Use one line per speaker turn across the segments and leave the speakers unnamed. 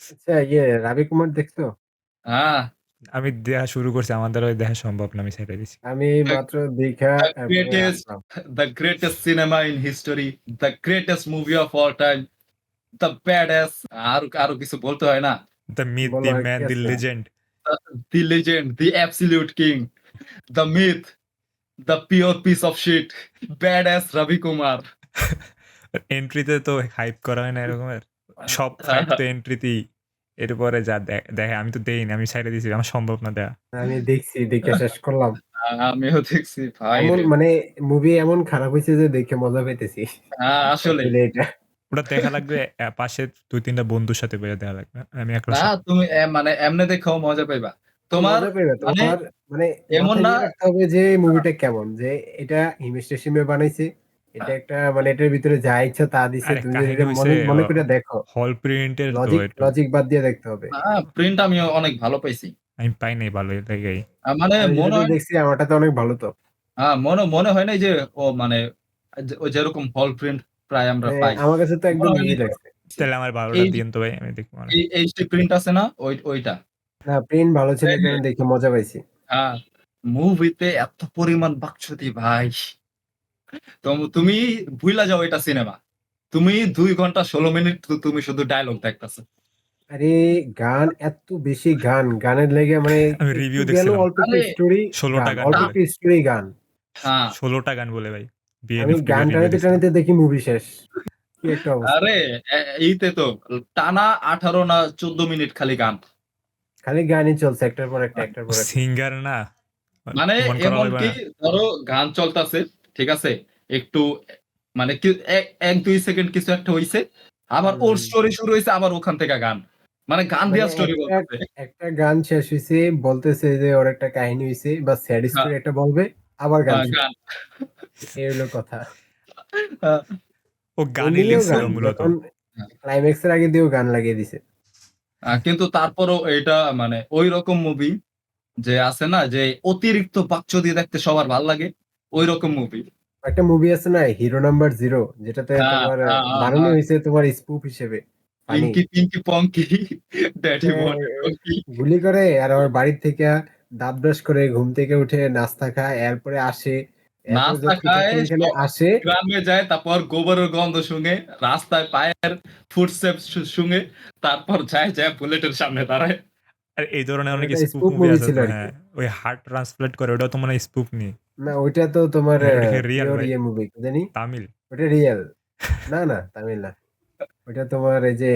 আচ্ছা দেখছ?
হ্যাঁ
আমি দেখা শুরু করছি আমাদের দেখা সম্ভব না আমি ছেড়ে
the greatest cinema in history the greatest movie of all time the badass আর আর কিছু বলতে হয় না?
The
myth the
man
the
legend the legend the absolute king the myth the pure piece of shit badass Ravi Kumar
এন্ট্রিতে তো hype করা হয় না এরকমের। সব তো এন্ট্রিতেই এরপরে যা দেখে আমি তো দেইনি। আমি ছাইড়া দিছি। আমার সম্ভব না দেয়া।
আমি দেখছি, দেখে শেষ করলাম।
আমিও দেখছি ভাই
এমন মানে মুভি এমন খারাপ হইছে যে দেখে মজা পাইতেছি।
হ্যাঁ,
আসলে এটা।
ওটা দেখা লাগবে পাশে দুই তিনটা বন্ধুর সাথে বইয়া দেখা লাগবে। আমি একলা
না তুমি মানে এমনে দেখো মজা পাইবা। তোমার মানে
তোমার মানে
এমন না
হবে যে মুভিটা কেমন। যে এটা হিমেশ রেশমিয়া বানাইছে। এটা একটা মানে এটার ভিতরে যা ইচ্ছা তা দিছে। তুমি যদি মনে মনে করে দেখো।
হল প্রিন্টের
লজিক লজিক বাদ দিয়ে দেখতে হবে।
না প্রিন্ট আমিও অনেক ভালো পাইছি।
আমি পাই নাই ভালো এর
মানে মনে হয়
দেখছি আমারটাতে অনেক ভালো তো।
হ্যাঁ, মনে মনে হয় নাই যে ও মানে ও যেরকম হল প্রিন্ট প্রায় আমরা
মানে
পাই।
আমার কাছে তো একদম
হয়
ইজি লাগছে।
তাইলে আমার ১২ টা
এই
তো ভাই আমি দেখব মনে
এই এইচডি প্রিন্ট আছে না? ওই ওইটা।
না প্রিন্ট ভালো ছিল দেখে মজা পাইছি।
হ্যাঁ, মুভিতে এত পরিমাণ বাকছুতি ভাই। তো তুমি ভুইলা যাও এটা সিনেমা। তুমি দুই ঘণ্টা ১৬ মিনিট তু তুমি শুধু ডায়লগ দেখতাছো।
আরে গান এত বেশি গান, গানের লেগে মানে
আমি রিভিউ দেখছিলাম।
অল্প একটু স্টোরি
১৬ টা
গান,
গান
অল্প স্টোরি গান।
হ্যাঁ।
১৬ টা গান বলে ভাই।
আমি গান টানিতে টানিতে দেখি মুভি শেষ। কি।
আরে এইতে তো টানা ১৮ না ১৪ মিনিট খালি গান।
খালি গানই চলছে একটার পর একটা, একটার পর একটা।
সিঙ্গার না।
মানে
মন করা লাগবে
এমনকি
না।
ধরো গান চলতাছে, ঠিক আছে? একটু মানে কি এ ১-২ সেকেন্ড কিছু একটা হইছে। আবার ওর স্টোরি শুরু হইছে আবার ওখান থেকে গান। মানে গান
মানে
দিয়া স্টোরি
একটা একটা গান শেষ হইছে বলতেছে যে ওর একটা কাহিনী হইছে বা স্যাড। স্টোরি একটা বলবে আবার গান
হ্যাঁ,
এই হলো কথা।
ও গানই লিখছিল মূলত।
ক্লাইম্যাক্স এর আগে দিয়েও গান লাগিয়ে দিছে।
কিন্তু তারপরও এটা মানে ঐরকম মুভি যে আছে না যে অতিরিক্ত বাকচুদি দেখতে সবার ভালো লাগে। ঐরকম মুভি।
একটা মুভি আছে না হিরো নাম্বার 0 যেটাতে
হ্যাঁ,
তোমার
হ্যাঁ, হ্যাঁ,
বানানো
হ্যাঁ।
হইছে তোমার স্পুফ হিসেবে।
পিঙ্কি, পিঙ্কি পঙ্কি, ড্যাডি।
গুলি করে আর আমার বাড়ির থেকে দাঁত ব্রাশ করে ঘুম থেকে উঠে নাস্তা খায় এরপরে আসে।
নাস্তা খায়
এখানে আসে
গ্রামে যায় তারপর গোবরের গন্ধ শুঙে, রাস্তায় পায়ের ফুটস্টেপস শু শুঙে তারপর যায়, যায় বুলেটের সামনে দাঁড়ায়।
আর এই ধরনের অনেক স্পুফ মুভি আছে। হ্যাঁ। ওই হার্ট ট্রান্সপ্লান্ট করে ওটাও তো মনে হয় স্পুফ নি।
ওইটা তো তোমার
ভাই?
ইয়ে মুভি জানি?
তামিল?
ওটা রিয়াল। না, না তামিল না। ওইটা তোমার এই যে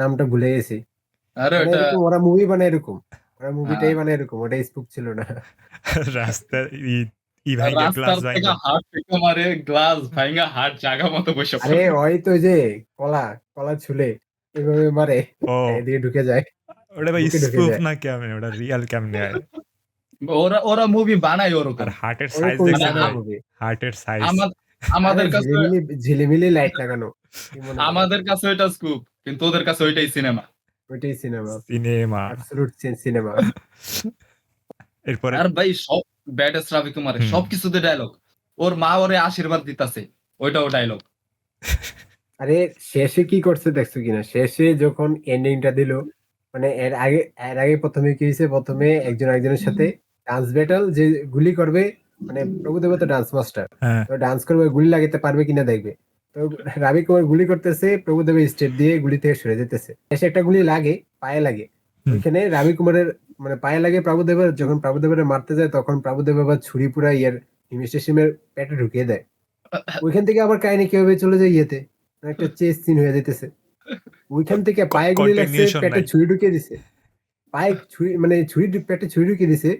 নামটা ভুলে গেছি।
আরে
মানে
ওটা
ওরা মুভি বানায় এরকম। ওরা মুভিটাই
হ্যাঁ।
বানায় এরকম। ওটা ছিল না।
রাস্তায় ই ই ভাইঙ্গা গ্লাস ভাইঙ্গা।
হাত থেকে মারে, গ্লাস ভাইঙ্গা হাত জাগা মতো বইসা
আরে ওই তো যে কলা, কলা ছুলে এভাবে মারে। এদিকে ঢুকে যায়।
ওটা ভাই। না কেমনে? ওটা রিয়াল কেমনে হয়?
ওরা ওরা মুভি বানায়
আর
ওরকম।
হার্টের সাইজ দেখছেন
মানে।
হার্টের সাইজ।
আমাদের কাছে
ঝিলিমিলি লাইট লাগানো।
আমাদের কাছে ওইটা স্কুপ। কিন্তু ওদের কাছে ওইটাই সিনেমা।
ওইটাই সিনেমা।
সিনেমা।
অ্যাবসোলুট সি সিনেমা।
এরপরে
আর ভাই সব ব্যাডেস্ট রাবি কুমারের
হুম।
সবকিছুতে ডায়ালগ। ওর মা ওরে আশীর্বাদ দিতাছে। ওইটাও ডায়লগ
আরে শেষে কি করছে দেখছ কিনা? শেষে যখন এন্ডিংটা দিল মানে এর আগে এর আগে প্রথমে কি হয়েছে প্রথমে একজন একজনের সাথে ডান্স ব্যাটল যে গুলি করবে মানে প্রভুদেবা তো ডান্স মাস্টার।
হ্যাঁ।
তো ডান্স করবে গুলি লাগাতে পারবে কিনা দেখবে। তো রাবি কুমার গুলি করতেছে প্রভুদেবা স্টেপ দিয়ে গুলি থেকে সরে যেতেছে। শেষে একটা গুলি লাগে, পায়ে লাগে। ওইখানে রাবি কুমারের মানে পায়ে লাগে প্রভুদেবার যখন প্রভুদেবারে মারতে যায় তখন প্রভুদেব আবার ছুরি পুরা ইয়ের হিমেশ রেশমিয়ার পেটে ঢুকিয়ে দেয়। ওইখান থেকে আবার কাহিনী কীভাবে চলে যায় ইয়েতে। মানে একটা চেস সিন হয়ে যাইতেছে। ওইখান থেকে পায়ে গুলি লাগছে, পেটে ছুরি ঢুকিয়ে দিছে। পায়ে ছুরি মানে ছুরি পেটে ছুরি ঢুকিয়ে দিছে।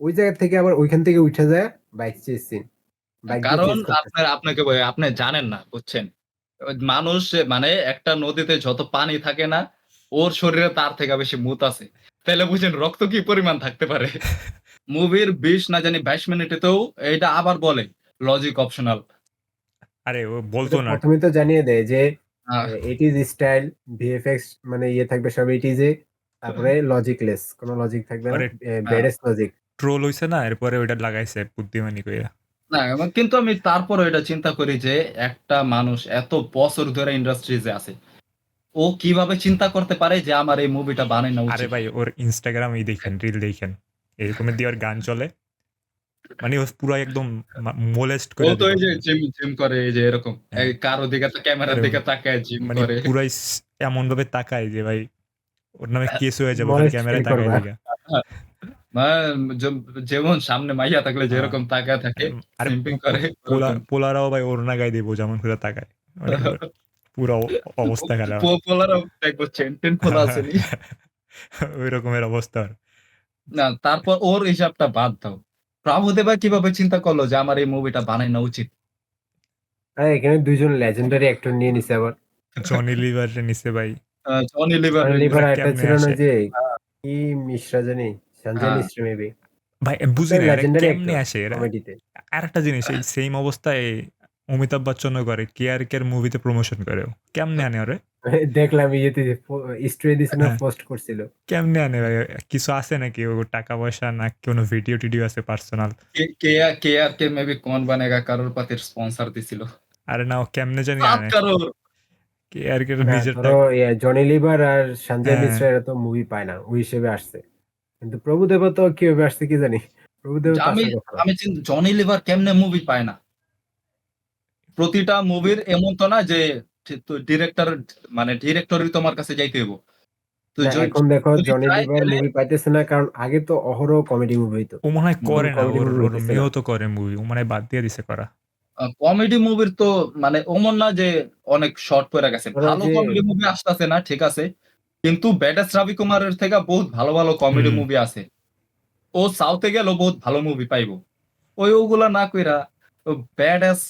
ওই জায়গা থেকে আবার ওইখান থেকে উঠে যায় বাইক চেস সিন।
কারণ আপনার আপনাকে বলি আপনি জানেন না, বুঝছেন? মানুষ মানে একটা নদীতে যত পানি থাকে না, ওর শরীরে তার থেকে বেশি মুত আছে। তাহলে বুঝেন রক্ত কি পরিমাণ থাকতে পারে? মুভির ২০ না জানি ২২ মিনিটেতেও এটা আবার বলে লজিক অপশনাল।
আরে ও বলতো না।
১ম এ তো জানিয়ে দেয় যে 80s স্টাইল, ভিএফএক্স মানে ইয়ে থাকবে সব 80s এ। তারপরে লজিকলেস। কোন লজিক থাকবে না।
হ্যাঁ।
বেডেস্ট লজিক।
ট্রোল হইছে না এরপরে ওইটা লাগাইছে বুদ্ধিমানি কইরা।
না কিন্তু আমি তারপর এটা চিন্তা করি যে একটা মানুষ এত বছর ধরে ইন্ডাস্ট্রিজে আছে। ও কীভাবে চিন্তা করতে পারে যে আমার এই মুভিটা বানানো
আরে ভাই ওর ইনস্টাগ্রাম এই দেখেন রিল দেখেন এরকমের দিয়ে ওর গান চলে। মানে ও পুরো একদম মোলেস্ট করে
ও
তো
এই যে জিম জিম করে এই যে এরকম
হ্যাঁ।
এই কারও দিকে তো ক্যামেরার দিকে তাকায় জিম
মানে
করে।
পুরাই এমন ভাবে তাকায় যে ভাই ওর নামে কেস হয়ে যাবে
Molest
ক্যামেরা তাকায়
যেমন সামনে মাইয়া থাকলে যেরকম তাকায় থাকে সিম্পিং করে
পোলারাও ভাই ওর না গায়ে দিব যেমন করে তাকায়। মানে পুরো অবস্থা খারাপ।
পোলারও দেখব চেন টেন খোলা আছে
ওই রকমের অবস্থা
না তারপর ওর হিসাবটা বাদ দাও। প্রভুদেবা কীভাবে চিন্তা করল যে আমার এই মুভিটা বানানো উচিত?
আরে এখানে দুইজন লেজেন্ডারি অ্যাক্টর নিয়ে নিছে আবার।
জনি লিভার নিছে ভাই।
জনি লিভার
লিভার একটা ছিল না যে কি মিশ্রা জানি? সঞ্জয়
হ্যাঁ।
মেবি
ভাই বুঝি না কেমনে আসে এরা? আর একটা জিনিস এই সেম অবস্থায় অমিতাভ বচ্চনও করে কে আর কে মুভিতে প্রমোশন করে কেমনে আনে ওরে?
দেখলাম ইয়েতে স্টোরি দিছে না
হ্যাঁ।
পোস্ট করছিল।
কেমনে আনে ভাই? কিছু আছে নাকি? ও টাকা পয়সা না কোনো ভিডিও টিডিও আছে পার্সোনাল
কে আর কে আর কে মেবি কোন বানেগা কারোর পাতির স্পন্সর দিছিল।
আরে না ও কেমনে জানি আনে। কে আর কে নিজের
জনি লিভার আর সঞ্জয়
হ্যাঁ।
মিশ্রা এরা তো মুভি পায় না ওই হিসেবে আসছে। কিন্তু প্রভুদেবা তো কীভাবে আসছে কি জানি? প্রভুদেবা তো
আমি। আমি চিন্তা জনি লিভার কেমনে মুভি পায় না? প্রতিটা মুভির এমন তো না যে ডিরেক্টর মানে ডিরেক্টরই তোমার কাছে যাইতে হইব।
এখন দেখো জনি লিভার মুভি পাইতেছে না কারণ আগে তো অহরহ কমেডি মুভি হইতো।
ও মনে হয় করে না ওর। তো করে মুভি ও মনে হয় বাদ দিয়ে দিছে করা।
কমেডি মুভির তো মানে ওমন না যে অনেক শর্ট পড়ে গেছে। ভালো কমেডি মুভি আসতেছে না ঠিক আছে। কিন্তু ব্যাডাস রবি কুমারের থেকে বহুত ভালো ভালো কমেডি মুভি আছে। ও সাউথে গেলেও বহুত ভালো মুভি পাইবো। ওই ওগুলা না কইরা ব্যাডাস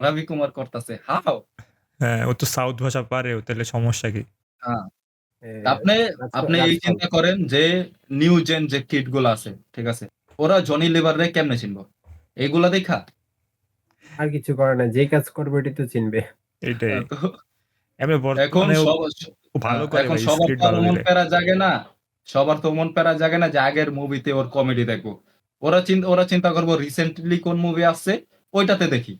রবি কুমার করতেছে। হাও।
হ্যাঁ ও তো সাউথ ভাষা পারে ও তাহলে সমস্যা কি?
এ,
আপনি আপনি এই চিন্তা করেন যে নিউ জেন যে কিটগুলো আছে ঠিক আছে? ওরা জনি লিভার রে কেমনে চিনবো? এইগুলা দেখা?
আর কিছু করে না যে কাজ করবে এটি তো চিনবে।
এইটাই।
তো
এমনি
এখন
ভালো করে
এখন সবার তো মন প্যারা জাগে না। সবার তো মন প্যারা জাগে না যে আগের মুভিতে ওর কমেডি দেখব ওরা চিন্তা ওরা চিন্তা করব রিসেন্টলি কোন মুভি আসছে ওইটাতে দেখি।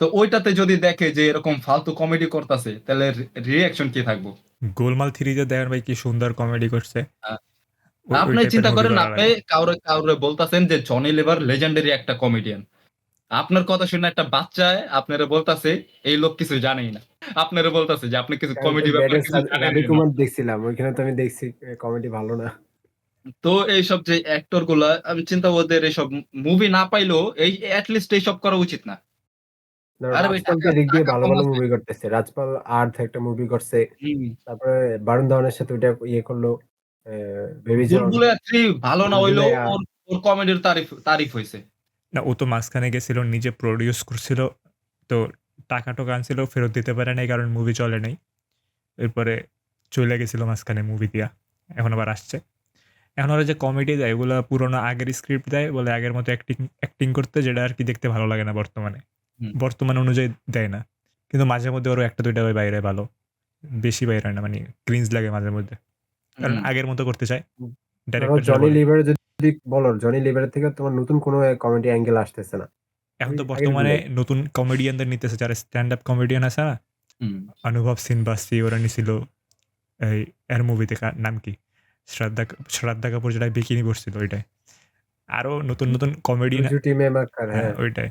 তো ওইটাতে যদি দেখে যে এরকম ফালতু কমেডি করতেছে তাহলে রিয়াকশন কি থাকব?
গোলমাল থ্রিতে দেখেন ভাই কি সুন্দর কমেডি করছে।
হ্যাঁ। আপনি চিন্তা করেন আপনি। কাউরে কাউরে বলতাছেন যে জনি লিভার লেজেন্ডারি একটা কমেডিয়ান আপনার কথা শুনে একটা বাচ্চায় আপনারা বলতাছে এই লোক কিছু জানেই না। আপনারা বলতাছে যে আপনি কিছু কমেডি ব্যাপারে কিছু
দেখছিলাম ওইখানে তো আমি দেখছি কমেডি ভালো না।
তো এইসব যে অ্যাক্টরগুলা আমি চিন্তা ওদের এইসব মুভি না পাইলেও এই অ্যাটলিস্ট এইসব করা উচিত না।
ভালো ভালো মুভি করতেছে। রাজপাল আর্থ একটা মুভি করছে। তারপরে বারুণ ধাওয়ানের সাথে ওইটা ইয়ে করল বেবি
ভালো না হইল ওর কমেডির তারিফ তারিফ হয়েছে
না ও তো মাঝখানে গেছিল নিজে প্রডিউস করছিল তো টাকা টোকা আনছিল ফেরত দিতে পারে নাই কারণ মুভি চলে নাই। এরপরে চলে গেছিল মাঝখানে মুভি দিয়া এখন আবার আসছে। এখন ওরা যে কমেডি দেয় ওগুলো পুরোনো আগের স্ক্রিপ্ট দেয় বলে আগের মতো অ্যাক্টিং অ্যাক্টিং করতে যেটা আর কি দেখতে ভালো লাগে না বর্তমানে। বর্তমান অনুযায়ী দেয় না। কিন্তু মাঝে মধ্যে ওরও একটা দুইটা বাইরে ভালো। বেশি বাইরে না মানে ক্রিঞ্জ লাগে মাঝে মধ্যে। কারণ আগের মতো করতে চায়। ডাইরেক্টর
জনি লিভার যদি বলো জনি লিভারের থেকে তোমার নতুন কোনো কমেডি অ্যাঙ্গেল আসতেছে না?
এখন তো বর্তমানে নতুন কমেডিয়ানদের নিতেছে যারা স্ট্যান্ড আপ কমেডিয়ান আছে না। অনুভব সিনবাসি ওরা নিছিল এই এর মুভিতে নাম কি? শ্রদ্ধা শ্রদ্ধা কাপুর যেটা বিকিনি পড়ছিল ওইটাই আরও নতুন নতুন কমেডিয়ান হ্যাঁ
হ্যাঁ।
ওইটাই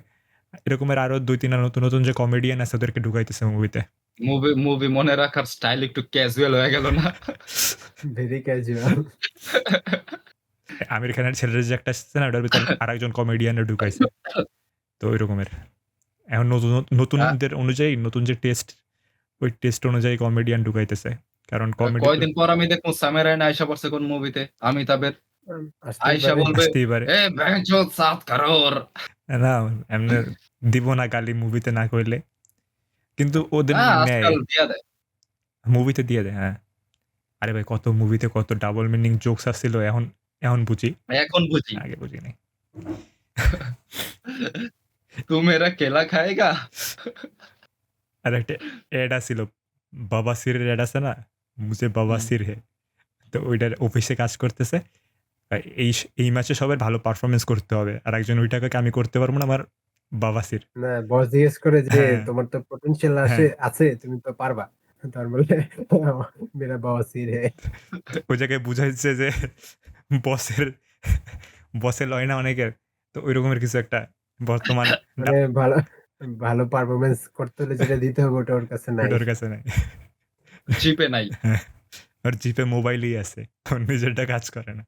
এরকমের আরও দুই তিনটা নতুন নতুন যে কমেডিয়ান আছে ওদেরকে ঢুকাইতেছে মুভিতে
মুভি মুভি মনে রাখার স্টাইল একটু ক্যাজুয়াল হয়ে গেল না?
ভেরি ক্যাজুয়াল
আমির খানের ছেলের যে একটা আসছে না ওটার ভিতরে আরেকজন কমেডিয়ান ঢুকাইছে। তো ওই রকমের এখন নতুন নতুনদের অনুযায়ী নতুন যে টেস্ট ওই টেস্ট অনুযায়ী কমেডিয়ান ঢুকাইতেছে। কারণ কমেডি
কয়দিন পর আমি দেখব সামেরাইন আয়সা পড়ছে কোন মুভিতে অমিতাভের আয়সা বলবে এ ব্যাংচো সাত কারোর।
না এমনি দিব না গালি মুভিতে না করলে। কিন্তু ওদের
হ্যাঁ
নেয়। মুভিতে দিয়ে দেয়। হ্যাঁ। আরে ভাই কত মুভিতে কত ডাবল মিনিং জোকস আসছিল। এখন এখন বুঝি?
এখন বুঝি।
আগে বুঝি নাই
তু মেরা কেলা খায়েগা?
আর একটা অ্যাড আসছিল বাবা সিরের অ্যাড আছে না? মুঝে বাবা সির। হে তো ওইটার অফিসে কাজ করতেছে। এই এই ম্যাচে সবাই ভালো পারফরমেন্স করতে হবে। আর একজন ওইটাকে আমি করতে পারব না আমার বাবা সির।
না বস জিজ্ঞেস করে যে
হ্যাঁ।
তোমার তো পটেনশিয়াল আছে আছে তুমি তো পারবা। তার বলে মেরা বাওয়াসির হে
ওই জায়গায় বুঝাইছে যে বসের বসের লয় না অনেকের? তো ওই রকমের কিছু একটা বর্তমান
মানে ভালো ভালো পারফরমেন্স করতে হলে যেটা দিতে হবে ওটা ওর কাছে নাই।
ওর কাছে নাই।
জিপে নাই।
ওর জিপে মোবাইলই আছে। ওর নিজেরটা কাজ করে না।